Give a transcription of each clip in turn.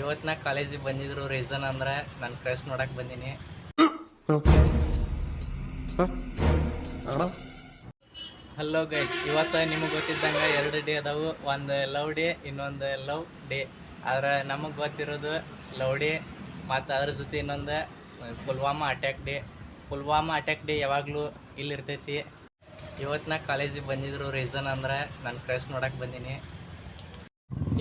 ಇವತ್ತು ನಾ ಕಾಲೇಜಿಗೆ ಬಂದಿದ್ರು ರೀಸನ್ ಅಂದ್ರೆ ನನ್ನ ಕ್ರಶ್ ನೋಡಕ್ ಬಂದೀನಿ. ಹಲೋ ಗೈಸ್ ಇವತ್ತು ನಿಮಗೆ ಗೊತ್ತಿದ್ದಂಗೆ ಎರಡು ಡೇ ಅದಾವು. ಒಂದು ಲವ್ ಡೇ ಇನ್ನೊಂದು ಲವ್ ಡೇ ಆದ್ರೆ ನಮಗೆ ಗೊತ್ತಿರೋದು ಲವ್ ಡೇ ಮತ್ತು ಅದ್ರ ಜೊತೆ ಇನ್ನೊಂದು Pulwama attack day Pulwama attack day ಯಾವಾಗಲೂ ಇಲ್ಲಿರ್ತೈತಿ. ಇವತ್ತು ನಾ ಕಾಲೇಜಿಗೆ ಬಂದಿದ್ರು ರೀಸನ್ ಅಂದ್ರೆ ನನ್ನ ಕ್ರಶ್ ನೋಡಕ್ಕೆ ಬಂದೀನಿ.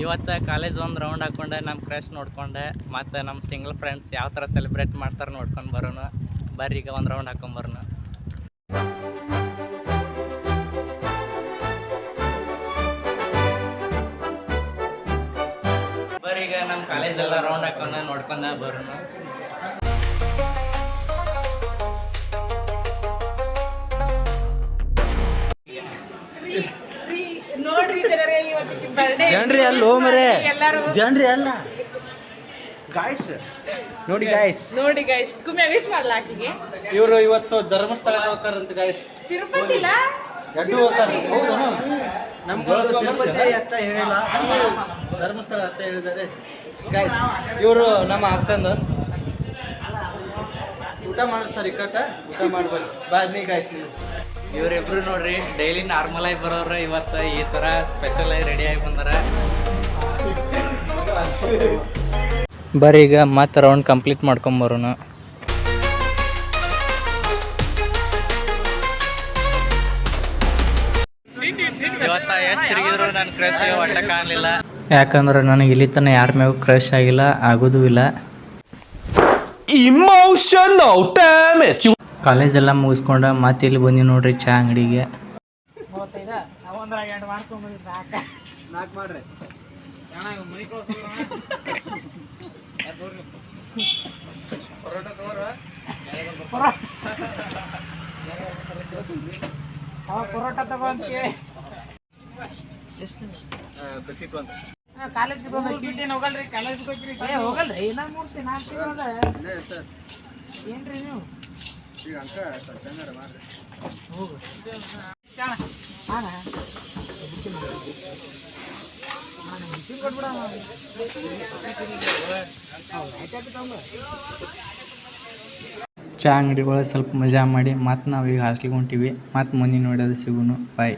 ಇವತ್ತು ಕಾಲೇಜ್ ಒಂದು ರೌಂಡ್ ಹಾಕೊಂಡೆ ನಮ್ಮ ಕ್ರಶ್ ನೋಡ್ಕೊಂಡೆ, ಮತ್ತು ನಮ್ಮ ಸಿಂಗಲ್ ಫ್ರೆಂಡ್ಸ್ ಯಾವ ಥರ ಸೆಲೆಬ್ರೇಟ್ ಮಾಡ್ತಾರೆ ನೋಡ್ಕೊಂಡು ಬರೋಣ ಬರ್ರಿ ಈಗ ಒಂದು ರೌಂಡ್ ಹಾಕೊಂಬರೋಣ ಬರ್ರಿ ಈಗ ನಮ್ಮ ಕಾಲೇಜ್ ಎಲ್ಲ ರೌಂಡ್ ಹಾಕೊಂಡ, ನೋಡ್ಕೊಂಡ ಬರೋಣ ನೋಡ್ರಿ ಜನರೇ ಇವತ್ತಿನ ಬರ್ಡೇ ಜನ್ರಿ ಅಲ್ಲೋ ಮರೆ. ಎಲ್ಲರೂ ಜನ್ರಿ ಅಲ್ಲ. ಗಾಯ್ಸ್ ನೋಡಿ ಗಾಯ್ಸ್ ನೋಡಿ ಗಾಯ್ಸ್ ಕುಮ್ಮೆ ವಿಶ್ ಮಾಡ್ಲಾ ಆಕಿಗೆ? ಇವರು ಇವತ್ತು ಧರ್ಮಸ್ಥಳ ಹೋಗ್ತಾರಂತ ಗಾಯ್ಸ್ ತಿರುಪತಿಲ? ಎಡ್ಡು ಹೋಗ್ತಾರ. ಹೌದನು ನಮ್ಗೆ ತಿರುಪತಿ ಅಂತ ಹೇಳಿಲ್ಲ. ಧರ್ಮಸ್ಥಳ ಅಂತ ಹೇಳಿದ್ದಾರೆ. ಗಾಯ್ಸ್ ಇವರು ನಮ್ಮ ಅಕ್ಕಂದು. ಊಟ ಮಾಡಿಸ್ತಾರೆ ಇಕ್ಕಟ್ಟ ಊಟ ಮಾಡ್ಬಾರ್ದು ಬಾರ್ನಿ ಗಾಯ್ಸ್ ನೀವು ಇವರಿಬ್ರು ನೋಡ್ರಿ ಡೈಲಿ ನಾರ್ಮಲ್ ಆಗಿ ಬರೋರ ಇವತ್ತು ಈ ಥರ ಸ್ಪೆಷಲ್ ಆಗಿ ರೆಡಿ ಆಗಿ ಬಂದಾರ. ಬರ್ರಿ ಈಗ ಮತ್ತೆ ರೌಂಡ್ ಕಂಪ್ಲೀಟ್ ಮಾಡ್ಕೊಂಬರೋಣ ಇವತ್ತ ಎಷ್ಟು ತಿರುಗಿದ್ರು ನನ್ನ ಕ್ರಶ್ ಒಟ್ಟ ಕಾಣಲಿಲ್ಲ. ಯಾಕಂದ್ರೆ ನನಗೆ ಇಲ್ಲಿ ತನಕ ಯಾರ ಮ್ಯಾಗೂ ಕ್ರಶ್ ಆಗಿಲ್ಲ ಆಗೋದೂ ಇಲ್ಲ. Emotional ಡ್ಯಾಮೇಜ್ ಕಾಲೇಜ್ ಎಲ್ಲ ಮುಗಿಸ್ಕೊಂಡು ಮತ್ತೆ ಇಲ್ಲಿ ಬಂದಿ ನೋಡ್ರಿ ಚಾ ಅಂಗಡಿಗೆ. ಪರೋಟ ಬಿಸ್ಕಿಟ್ ಒಂದು. ಕಾಲೇಜ್ಗೆ ತಗೊಂಡ್ ಹೋಗಲ್ರಿ? ಕಾಲೇಜ್ಗೆ ಹೋಗ್ರಿ ಏ ಹೋಗಲ್ರಿ. ಇನ್ನ ಮೂರ್ತಿ ನಾಲ್ಕು ತಿಂಗಳದ ಇಲ್ಲೇ ಸರ್ ಏನ್ರಿ ನೀವು? ಈಗ ಅಂಕ ಸ್ವಲ್ಪ ಹೆಂಗಾರ ಮಾಡ್ರಿ. ಹೋಗು. ಹಾನ ಚಾ ಅಂಗಡಿ ಒಳಗೆ ಸ್ವಲ್ಪ ಮಜಾ ಮಾಡಿ ಮತ್ತೆ ನಾವೀಗ ಹಾಸ್ಟ್ಲಿಗೆ ಹೊಂಟಿವಿ. ಮತ್ತೆ ಮುಂದಿನ ನೋಡೋದು ಸಿಗುನು. ಬಾಯ್